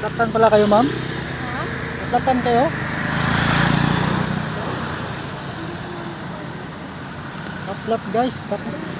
Naplatan pala kayo, ma'am? Ha? Naplatan kayo? Naplat guys, tapos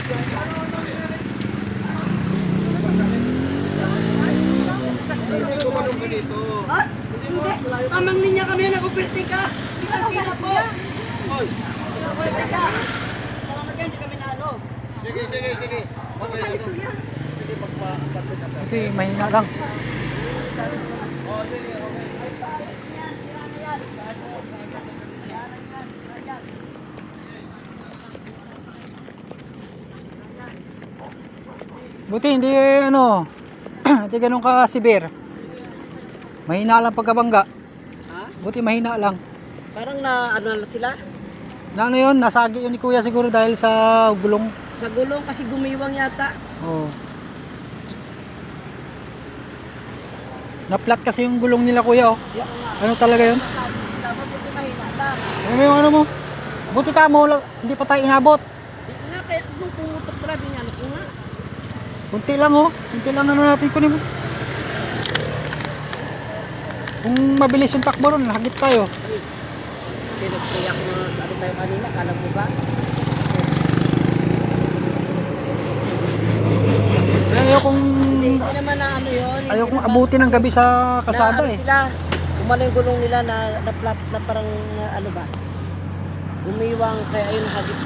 Hindi. Tamang linya kami na kupirti ka. Kita-kita po. Hoy. Kupirti ka. Parang na hindi kami na ano. Sige, sige, sige. Okay, ano? Sige, pagpa-sapit na Ito eh, mahina lang. Buti hindi ano, hindi ganun ka sibir. Mahina lang pagkabangga. Ha? Buti mahina lang. Parang na ano na sila. Na ano yun, nasagi yun ni kuya siguro dahil sa gulong. Sa gulong kasi gumiwang yata. Oh. Naplat kasi yung gulong nila kuya oh. Ya- Ano talaga yun? Ano yung ano mo? Buti ka mo, hindi pa tayo inabot. Di nga kaya pumutok ako nga. Kunti lang oh. Kunti lang ano natin kunin mo. Kung mabilis yung takbo ron, hagip tayo. Pinag-pray ako na ano tayo kanina, kala mo ba? Ayaw kong, Hindi, hindi naman na ano yun. ayaw kong abutin ng gabi sa na kasada ano eh. sila, umano yung gulong nila na, na flat na parang na ano ba, umiwang kaya ayun hagip